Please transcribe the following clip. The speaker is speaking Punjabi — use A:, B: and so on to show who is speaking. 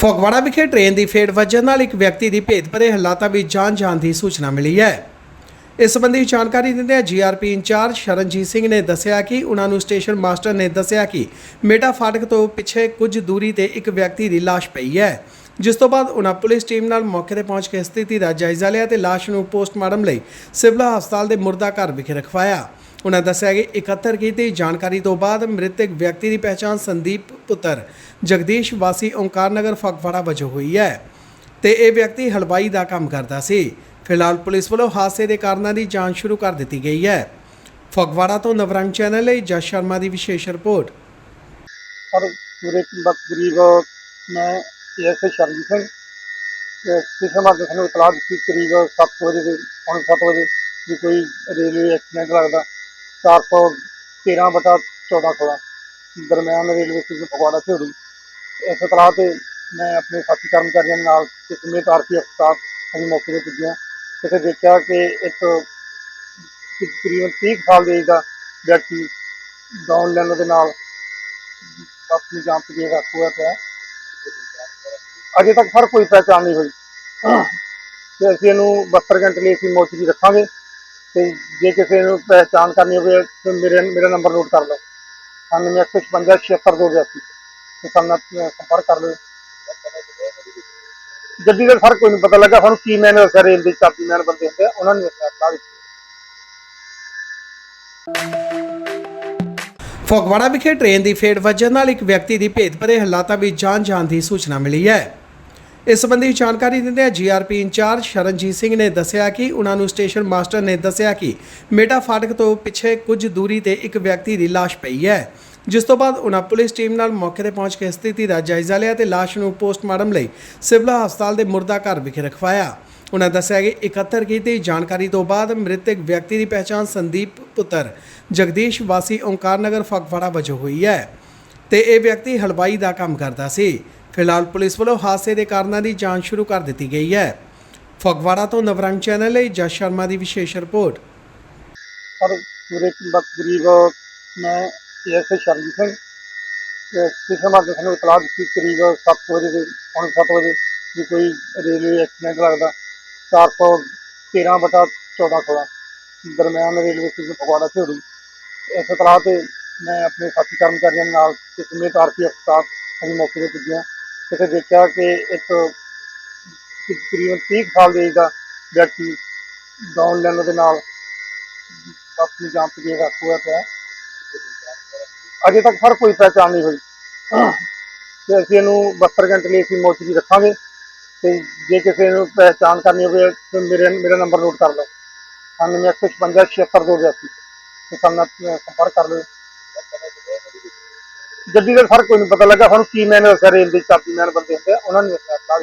A: ਫਗਵਾੜਾ ਵਿਖੇ ਟ੍ਰੇਨ ਦੀ ਫੇੜ ਵੱਜਣ ਨਾਲ ਇੱਕ ਵਿਅਕਤੀ ਦੀ ਭੇਦਭਰੇ ਹਾਲਾਤਾਂ ਵਿੱਚ ਜਾਨ ਜਾਣ ਦੀ ਸੂਚਨਾ ਮਿਲੀ ਹੈ। ਇਸ ਸੰਬੰਧੀ ਜਾਣਕਾਰੀ ਦਿੰਦਿਆਂ ਜੀਆਰਪੀ ਇੰਚਾਰਜ ਸ਼ਰਨਜੀਤ ਸਿੰਘ ਨੇ ਦੱਸਿਆ ਕਿ ਉਹਨਾਂ ਨੂੰ ਸਟੇਸ਼ਨ ਮਾਸਟਰ ਨੇ ਦੱਸਿਆ ਕਿ ਮੇਟਾ ਫਾਟਕ ਤੋਂ ਪਿੱਛੇ ਕੁਝ ਦੂਰੀ ਤੇ ਇੱਕ ਵਿਅਕਤੀ ਦੀ ਲਾਸ਼ ਪਈ ਹੈ, ਜਿਸ ਤੋਂ ਬਾਅਦ ਉਹਨਾਂ ਪੁਲਿਸ ਟੀਮ ਨਾਲ ਮੌਕੇ ਤੇ ਪਹੁੰਚ ਕੇ ਸਥਿਤੀ ਦਾ ਜਾਇਜ਼ਾ ਲਿਆ ਤੇ ਲਾਸ਼ ਨੂੰ ਪੋਸਟਮਾਰਟਮ ਲਈ ਸਿਵਲ ਹਸਪਤਾਲ ਦੇ ਮੁਰਦਾ ਘਰ ਵਿਖੇ ਰਖਵਾਇਆ। ਉਹਨਾਂ ਦੱਸਿਆ ਕਿ ਇਕੱਤਰ ਕੀਤੀ ਜਾਣਕਾਰੀ ਤੋਂ ਬਾਅਦ ਮ੍ਰਿਤਕ ਵਿਅਕਤੀ ਦੀ ਪਛਾਣ ਸੰਦੀਪ ਪੁੱਤਰ ਜਗਦੀਸ਼ ਵਾਸੀ ਓਂਕਾਰ ਨਗਰ ਫਗਵਾੜਾ ਵਜੋਂ ਹੋਈ ਹੈ ਤੇ ਇਹ ਵਿਅਕਤੀ ਹਲਵਾਈ ਦਾ ਕੰਮ ਕਰਦਾ ਸੀ। ਫਿਲਹਾਲ ਪੁਲਿਸ ਵੱਲੋਂ ਹਾਦਸੇ ਦੇ ਕਾਰਨਾਂ ਦੀ ਜਾਂਚ ਸ਼ੁਰੂ ਕਰ ਦਿੱਤੀ ਗਈ ਹੈ। ਫਗਵਾੜਾ ਤੋਂ ਨਵਰੰਗ ਚੈਨਲ ਲਈ ਜਸ ਸ਼ਰਮਾ ਦੀ ਵਿਸ਼ੇਸ਼ ਰਿਪੋਰਟ।
B: ਸਰ, ਪੂਰੇ ਕਰੀਬ ਮੈਂ ਐਸ ਸ਼ਰਨਜੀਤ ਸਿੰਘ ਕਿਸੇ ਮਾਰ ਸਾਨੂੰ ਇਤਲਾਹ ਦਿੱਤੀ ਕਰੀਬ 7 ਵਜੇ ਦੇ 7 ਵਜੇ ਵੀ ਕੋਈ ਰੇਲਵੇ ਐਕਸੀਡੈਂਟ ਲੱਗਦਾ। 413 ਬਟਾ 14 16 ਦਰਮਿਆਨ ਰੇਲਵੇ ਸਟੇਸ਼ਨ ਫਗਵਾੜਾ ਝੋੜੀ। ਇਸ ਤਲਾਹ ਤੇ ਮੈਂ ਆਪਣੇ ਸਾਥੀ ਕਰਮਚਾਰੀਆਂ ਨਾਲ ਤੇ ਸਮੇਤ ਆਰਪੀਐਫ ਸਟਾਫ ਅਸੀਂ ਮੌਕੇ ਤੇ ਪੁੱਜੇ ਹਾਂ। ਦੇਖਿਆ ਕਿ ਇੱਕ ਤਕਰੀਬਨ 30 ਸਾਲ ਦੇ ਦਾ ਵਿਅਕਤੀ ਡਾਊਨ ਲੈਣ ਦੇ ਨਾਲ ਆਪਣੀ ਜਾਨ ਤੇ ਜੇ ਹੋਇਆ ਪਿਆ। ਅਜੇ ਤੱਕ ਸਰ ਕੋਈ ਪਹਿਚਾਣ ਨਹੀਂ ਹੋਈ। ਤੇ ਅਸੀਂ ਇਹਨੂੰ 72 ਘੰਟੇ ਲਈ ਅਸੀਂ ਮੋਚਰੀ ਰੱਖਾਂਗੇ। ਤੇ ਜੇ ਕਿਸੇ ਨੂੰ ਪਹਿਚਾਣ ਕਰਨੀ ਹੋਵੇ, ਤਾਂ ਮੇਰੇ, ਮੇਰਾ ਨੰਬਰ ਨੋਟ ਕਰ ਲਓ। 9855 76282 ਤੇ ਸਾਡੇ ਸੰਪਰਕ ਕਰ ਲਓ। ਗੱਡੀ ਦਾ ਸਰ ਕੋਈ ਨਹੀਂ ਪਤਾ ਲੱਗਾ, ਸਾਨੂੰ ਕੀ ਮੈਨ ਦੱਸਿਆ ਰੇਲ ਦੇ ਚਾਬੀ ਮੈਨ ਬੰਦੇ ਹੁੰਦੇ ਉਹਨਾਂ ਨੇ ਦੱਸਿਆ, ਲਾ ਦਿੱਤੀ।
A: ਫਗਵਾੜਾ ਵਿਖੇ ਟ੍ਰੇਨ ਦੀ ਫੇਟ ਵੱਜਣ ਨਾਲ ਇੱਕ ਵਿਅਕਤੀ ਦੀ ਭੇਦ ਭਰੇ ਹਾਲਾਤਾਂ ਵਿੱਚ ਜਾਨ ਜਾਣ ਦੀ ਸੂਚਨਾ ਮਿਲੀ ਹੈ। ਇਸ ਸੰਬੰਧੀ ਜਾਣਕਾਰੀ ਦਿੰਦਿਆਂ ਜੀਆਰਪੀ ਇੰਚਾਰਜ ਸ਼ਰਨਜੀਤ ਸਿੰਘ ਨੇ ਦੱਸਿਆ ਕਿ ਉਹਨਾਂ ਨੂੰ ਸਟੇਸ਼ਨ ਮਾਸਟਰ ਨੇ ਦੱਸਿਆ ਕਿ ਮੇਟਾ ਫਾਟਕ ਤੋਂ ਪਿੱਛੇ ਕੁਝ ਦੂਰੀ ਤੇ ਇੱਕ ਵਿਅਕਤੀ ਦੀ ਲਾਸ਼ ਪਈ ਹੈ, ਜਿਸ ਤੋਂ ਬਾਅਦ ਉਹਨਾਂ ਪੁਲਿਸ ਟੀਮ ਨਾਲ ਮੌਕੇ ਤੇ ਪਹੁੰਚ ਕੇ ਸਥਿਤੀ ਦਾ ਜਾਇਜ਼ਾ ਲਿਆ ਤੇ ਲਾਸ਼ ਨੂੰ ਪੋਸਟਮਾਰਟਮ ਲਈ ਸਿਵਲ ਹਸਪਤਾਲ ਦੇ ਮੁਰਦਾ ਘਰ ਵਿਖੇ ਰਖਵਾਇਆ। ਉਹਨਾਂ ਦੱਸਿਆ ਕਿ ਇਕੱਤਰ ਕੀਤੀ ਜਾਣਕਾਰੀ ਤੋਂ ਬਾਅਦ ਮ੍ਰਿਤਕ ਵਿਅਕਤੀ ਦੀ ਪਛਾਣ ਸੰਦੀਪ ਪੁੱਤਰ ਜਗਦੀਸ਼ ਵਾਸੀ ਓਂਕਾਰ ਨਗਰ ਫਗਵਾੜਾ ਵਜੋਂ ਹੋਈ ਹੈ ਤੇ ਇਹ ਵਿਅਕਤੀ ਹਲਵਾਈ ਦਾ ਕੰਮ ਕਰਦਾ ਸੀ। ਫਿਲਹਾਲ ਪੁਲਿਸ ਵੱਲੋਂ ਹਾਦਸੇ ਦੇ ਕਾਰਨਾਂ ਦੀ ਜਾਂਚ ਸ਼ੁਰੂ ਕਰ ਦਿੱਤੀ ਗਈ ਹੈ। ਫਗਵਾੜਾ ਤੋਂ ਨਵਰੰਗ ਚੈਨਲ ਲਈ ਜਸ ਸ਼ਰਮਾ ਦੀ ਵਿਸ਼ੇਸ਼ ਰਿਪੋਰਟ।
B: ਸਰ ਪੂਰੇ ਵਕਤ ਕਰੀਬ ਮੈਂ ਐਸ ਸ਼ਰਨਜੀਤ ਸਿੰਘ। ਤੇ ਕਿਸੇ ਮਾਰ ਸਾਨੂੰ ਇਤਲਾਹ ਦਿੱਤੀ ਕਰੀਬ 7 ਵਜੇ ਦੇ, ਪੌਣੇ 7 ਵਜੇ ਵੀ ਕੋਈ ਰੇਲਵੇ ਐਕਸੀਡੈਂਟ ਲੱਗਦਾ। 413 ਬਟਾ 14 16 ਦਰਮਿਆਨ ਰੇਲਵੇ ਸਟੇਸ਼ਨ ਫਗਵਾੜਾ ਝੋੜੀ। ਇਸ ਇਤਲਾਹ ਤੇ ਮੈਂ ਆਪਣੇ ਸਾਥੀ ਕਰਮਚਾਰੀਆਂ ਨਾਲ ਤੇ ਸਮੇਤ ਆਰਪੀਐਫ ਸਟਾਫ ਅਸੀਂ ਮੌਕੇ ਤੇ ਪੁੱਜੇ ਹਾਂ ਦੇਖਿਆ ਕਿ ਇੱਕ ਤਕਰੀਬਨ 30 ਸਾਲ ਦੇ age ਦਾ ਵਿਅਕਤੀ ਡਾਊਨ ਲੈਣ ਦੇ ਨਾਲ ਆਪਣੀ ਜਾਨ ਤੇ ਜੇ ਹੋਇਆ ਪਿਆ। ਅਜੇ ਤੱਕ ਸਰ ਕੋਈ ਪਹਿਚਾਣ ਨਹੀਂ ਹੋਈ। ਤੇ ਅਸੀਂ ਇਹਨੂੰ 72 ਘੰਟੇ ਲਈ ਅਸੀਂ ਮੋਚਰੀ ਰੱਖਾਂਗੇ। ਤੇ ਜੇ ਕਿਸੇ ਨੂੰ ਪਹਿਚਾਣ ਕਰਨੀ ਹੋਵੇ, ਤਾਂ ਮੇਰੇ, ਮੇਰਾ ਨੰਬਰ ਨੋਟ ਕਰ ਲਓ। 9855 76282 ਤੇ ਸਾਡੇ ਨਾਲ ਅਹ ਸੰਪਰਕ ਕਰ ਲਓ। ਗੱਡੀ ਦਾ ਸਰ ਕੋਈ ਨਹੀਂ ਪਤਾ ਲੱਗਾ ਸਾਨੂੰ ਕੀ ਮੈਨ ਦੱਸਿਆ, ਰੇਲ ਦੇ ਚਾਬੀ ਮੈਨ ਬੰਦੇ ਹੁੰਦੇ ਆ, ਉਹਨਾਂ ਨੇ ਦੱਸਿਆ ਲਾ